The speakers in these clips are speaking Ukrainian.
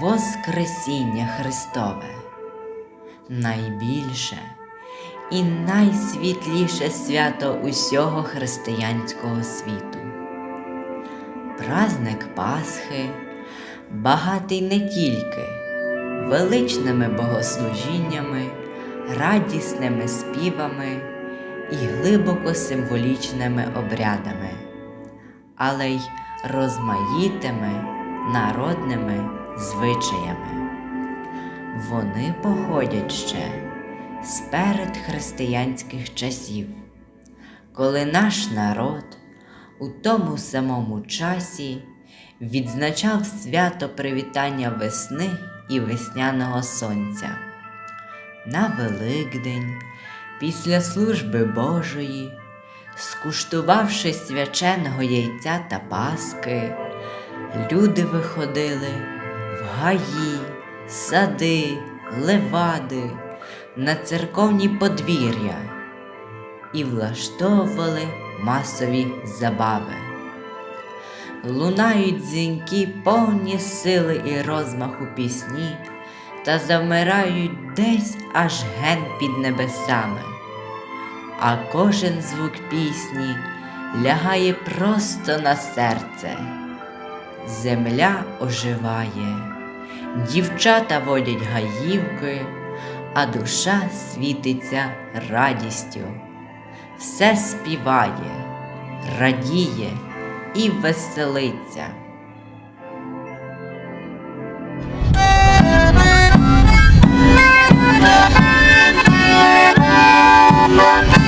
Воскресіння Христове найбільше і найсвітліше свято усього християнського світу. Праздник Пасхи багатий не тільки величними богослужіннями, радісними співами і глибоко символічними обрядами, але й розмаїтими народними звичаями. Вони походять ще з передхристиянських часів, коли наш народ у тому самому часі відзначав свято привітання весни і весняного сонця. На Великдень, після служби Божої, скуштувавши свяченого яйця та паски, люди виходили гаї, сади, левади, на церковні подвір'я і влаштовували масові забави. Лунають дзвінки повні сили і розмаху пісні та завмирають десь аж ген під небесами, а кожен звук пісні лягає просто на серце. Земля оживає, дівчата водять гаївки, а душа світиться радістю. Все співає, радіє і веселиться. Співаємо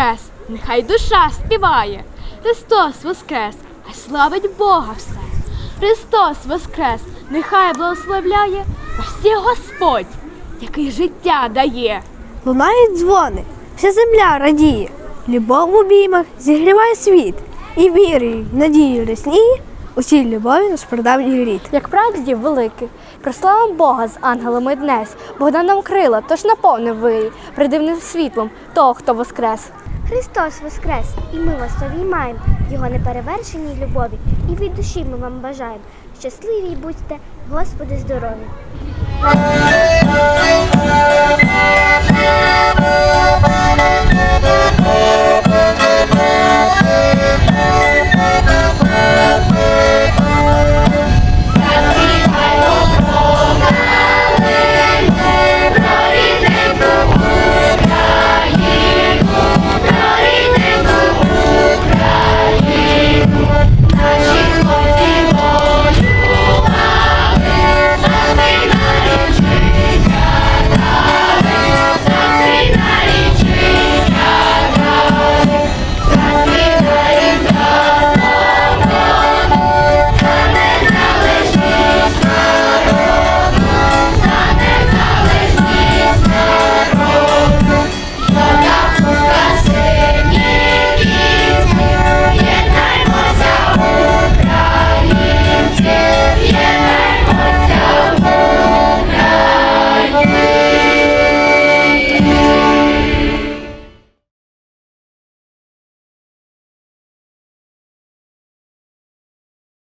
воскрес, нехай душа співає. Христос воскрес, хай славить Бога все. Христос воскрес, нехай благословляє на всіх Господь, який життя дає. Лунають дзвони, вся земля радіє, любов в обіймах зігріває світ, і вірою, надію рясніє, у цій любові наш прадавній рід. Як прадідів великих, прославимо Бога з ангелами днес, Богдан нам крила, тож наповнив вирій придивним світлом того, хто воскрес. Христос Воскрес! І ми вас обіймаємо Його неперевершеній любові. І від душі ми вам бажаємо. Щасливі будьте, Господи, здорові!